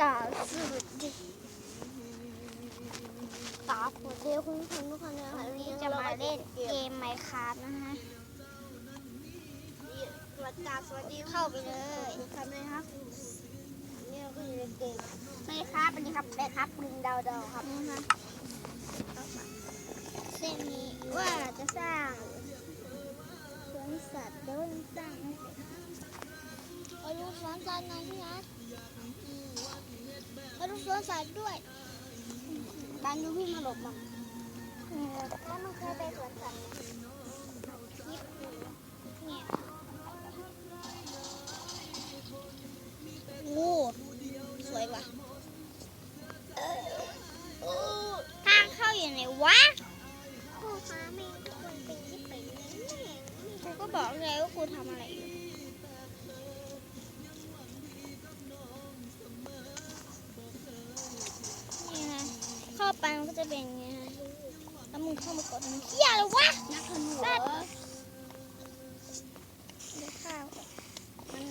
กราบสวัสดีกราบสวัสดีคุณผู้ชมทุกคนนะคะวันนี้จะมาเล่นเกมไมค์ครับนะฮะสวัสดีสวัสดีเข้าไปเลยทำเลยครับนี่เราก็อยู่ในเกมไมค์ครับเป็นครับได้ครับปรึงดาวดาวครับนะคะเส้นนี้ว่าจะสร้างสวนสัตว์เดินสร้างให้เสร็จไปดูสวนสัตว์หน่อยพี่นะ ไปดูสวนสัตว์ด้วยบานดูพี่มาหลบมาแล้วมันเคยไปสวนสัตว์ไหมคลิปดูเนี่ยงูสวยว่ะทางเข้าอยู่ไหนวะครูคะไม่ควรเป็นที่ไปเลยครูก็บอกเลยว่าครูทำอะไรอยู่ จะเป็นอย่างเงี้ยฮะแล้วมึงเข้ามากดมันเฮียอะไรวะนักขนูสัเหรตว์อดูข้าวก่อนมัน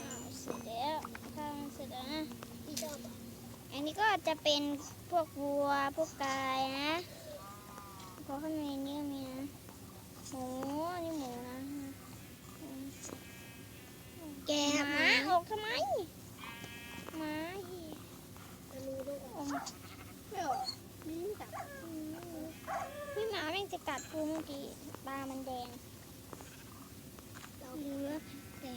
อ้าวเสร็จแล้วข้าวมันเสร็จแล้วนะอันนี้ก็จะเป็นพวกวัวพวกกายนะเพราะข้างในนี้ก็มีนะหมูอันนี่หมูนะอืมแกหมาออกทำไมหมาเหี้ย ขนูด้วย ออกมา ไม่หรอนี่จับ อืมพี่หมาแม่งจะ กัดกูเมื่อกี้ตามันแดงเหลือแต่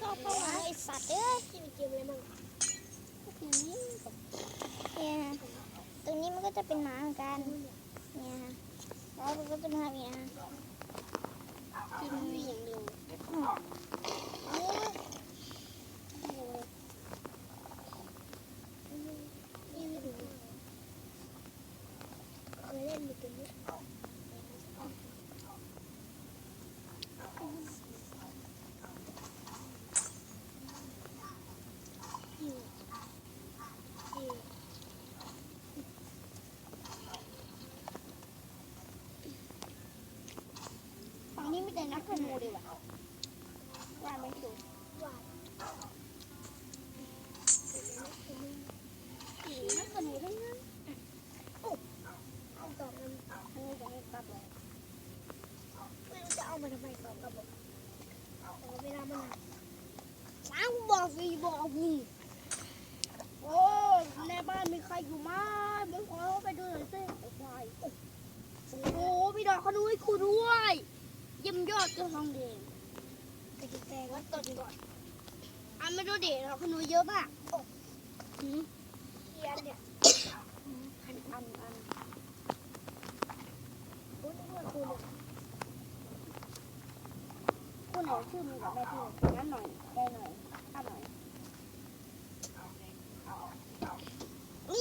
ชอบเข้ามาไอสัตว์เอ้ยที่มีเกมอะไรบ้างเนี่ยฮะตรงนี้มันก็จะเป็นหมาเหมือนกันเนี่ยฮะแล้วมันก็จะมาอย่างเงี้ยฮะที่มีอย่างเดียว นี่ไม่ถูกเคยเล่นอยู่ตรงนี้อยู่อยู่ ฝั่งนี้มีแต่นักขโมยดีกว่าว่าไม่ถูก นักขนูทั้งนั้นโอ้เอาต่อกันอันนี้จะให้กลับเลยไม่รู้จะเอามาทำไมต่อกลับบอกเอาเวลามันส ร้างบอกฟรีบอกฟรีโอ้ในบ้านมีใครอยู่ไหมผมขอไปดูหน่อยสิไอ้ควายโอ้โหพี่ดอกเขาดูให้ครูด้วยเยี่ยมยอดเจ้าทองแดงไปกินแตงวัดต้นก่อนอันไม่ดูเด็กเราขนูเยอะมากโอ้หืมเทียนเนี่ยอันอันอันคุณคุณคุณคุณหนชื่อมึงกับแม่พี่งั้นหน่อยได้หน่อย น่อย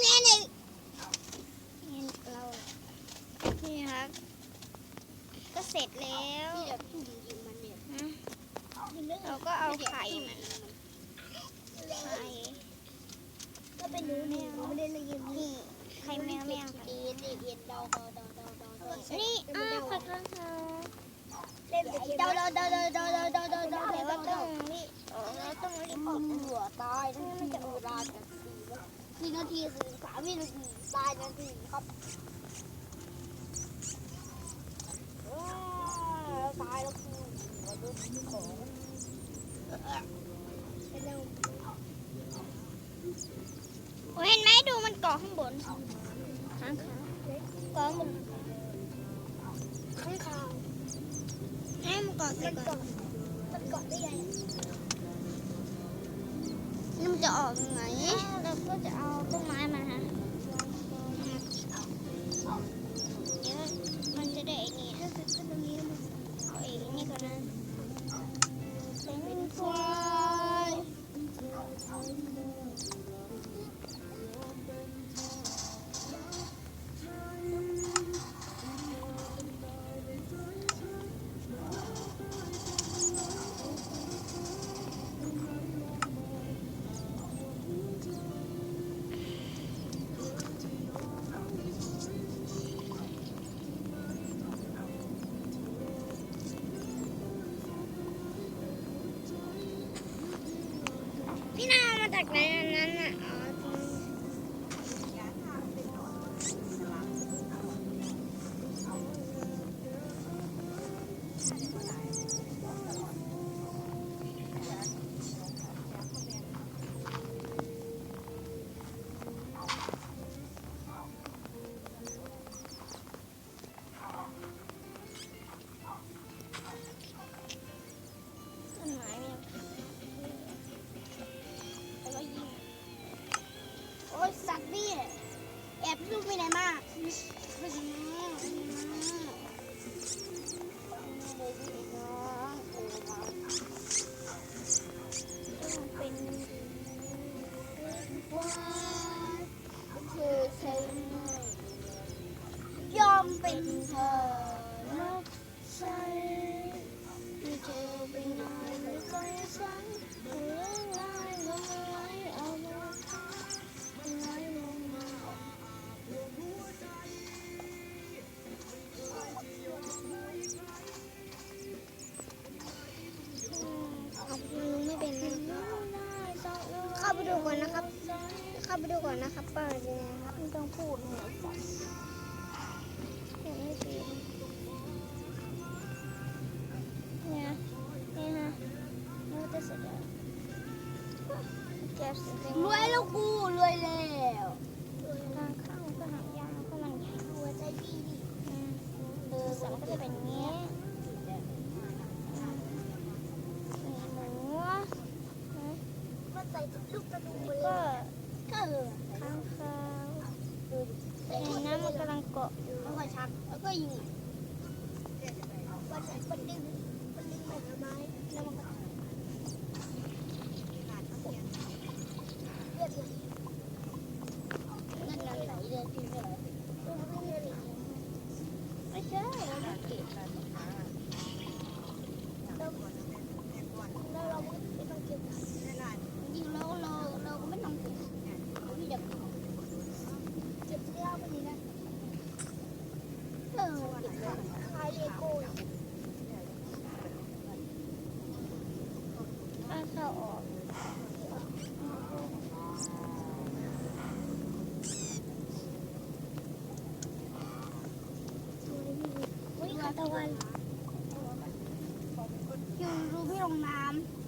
แน่เลยนี่เรานี่ครับ ก็เสร็จแล้วพี่แบบจุ่มยิงมันเนี่ยนะเราก็เอาไข่มันไข่ก็เป็นหนูเนี่ยไม่ได้เลยยิงนี่ไข่แมวแมวไข่ดีดีเย็นเดาเดาเดาเดาเดาเดานี่อ้าวไข่กระ เทาเล่นเดาเดาเดาเดาเดาเดาเดาเดาเดาแต่ว่าเดาต้องรีบออกแล้วต้องรีบออกเหลือตายทั้งที่เวลาจะสี่นาทีสี่สามวินาทีตายนาทีครับตายแล้วคือเราดูของเป็นเรื่องโอ้ยเห็นไหมดูมันเกาะข้างบนข้างขาเกาะข้างบน กาะมัใส่นก่อนเกาะมันเกาะได้ยังนี่มันจะออกยังไงเราก็จะเอาต้นไม้มาฮะ จากในอันนั้นอะ เป็นเขา รวยแล้วกูรวยแล้วทางเข้าก็หายากก็มันรวยใจดีดิเออสันก็จะเป็นเงี้ยหนูว่าใจลูกกระดูกเลยก็ข้างเข้าแต่น้ำมันกำลังเกาะอยู่แล้วก็ชักแล้วก็ยิงมันดึงมันดึงแบไม้แล้วมันก็ ตะวันอยู่รูปพี่ลงน้ำ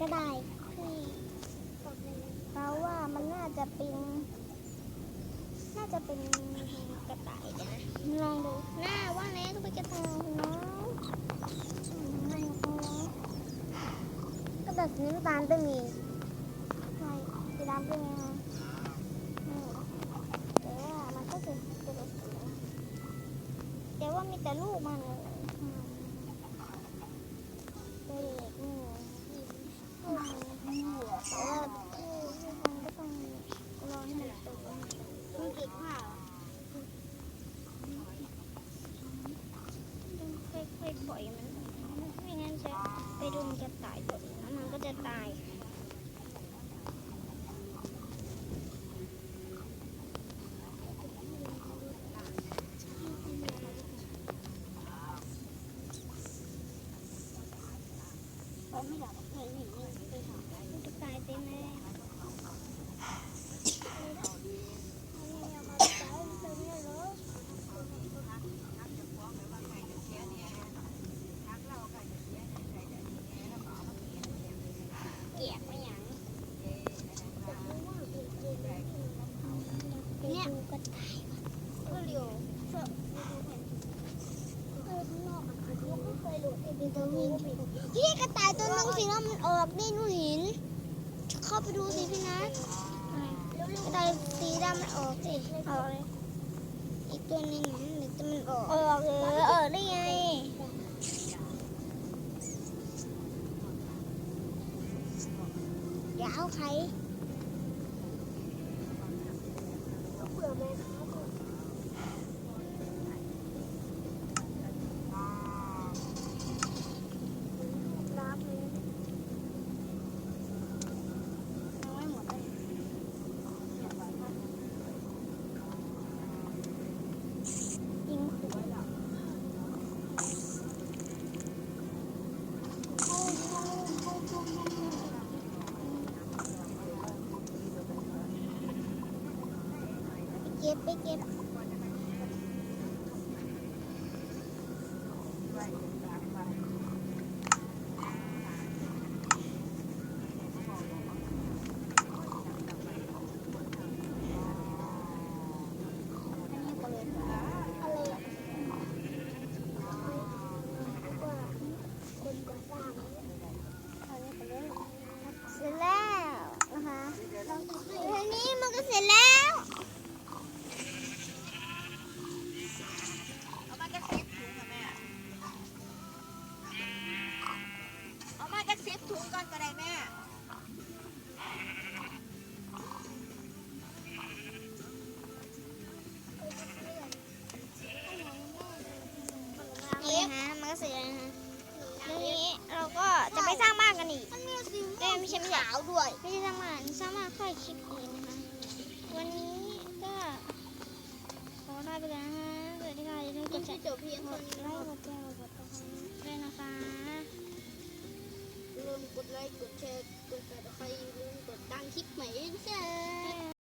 ก็ได้ที่เราว่ามันน่าจะเป็น น่าจะเป็นกระต่ายนะลองดูหน้าว่าแล้วต้องเป็นกระต่ายเนาะกระต่ายสีน้ำตาลก็มีใช่สีดำเป็นยังไง ไม่อยากไปหนีไปหาตุ๊กตาไปแม่เนี่ยก็ตายว่ะก็เร็ว พี่กระต่ายตัวนึงสีน้ำมันออกนี่หนูเห็น เข้าไปดูสิพี่นัทกระต่ายสีดำมันออกสิออกเลยอีกตัวหนึงอะเดี๋ยวจะมันออกออกเลยออกได้ไงอย่าเอาใครเผื่อแม่น้ำเลย เอาไว้หมดเลยยิงหัวเหรอ ไไม่ใช่ไม่ใช่ขาวด้วย ไม่ใช่สมางานสามารถค่อยคิดเองนะคะ วันนี้ก็ ขอลาไปแล้วนะคะสวัสดีค่ะอย่าลืมกมันดแชจะร์จบเพียงกท่าดนี้ไลค์กดแชร์กดติดตามด้วยนะคะอย่าลืมกดไลค์กดแชร์กดติดตามใครย่าลืมกดดังคลิปใหม่ด้วยนะ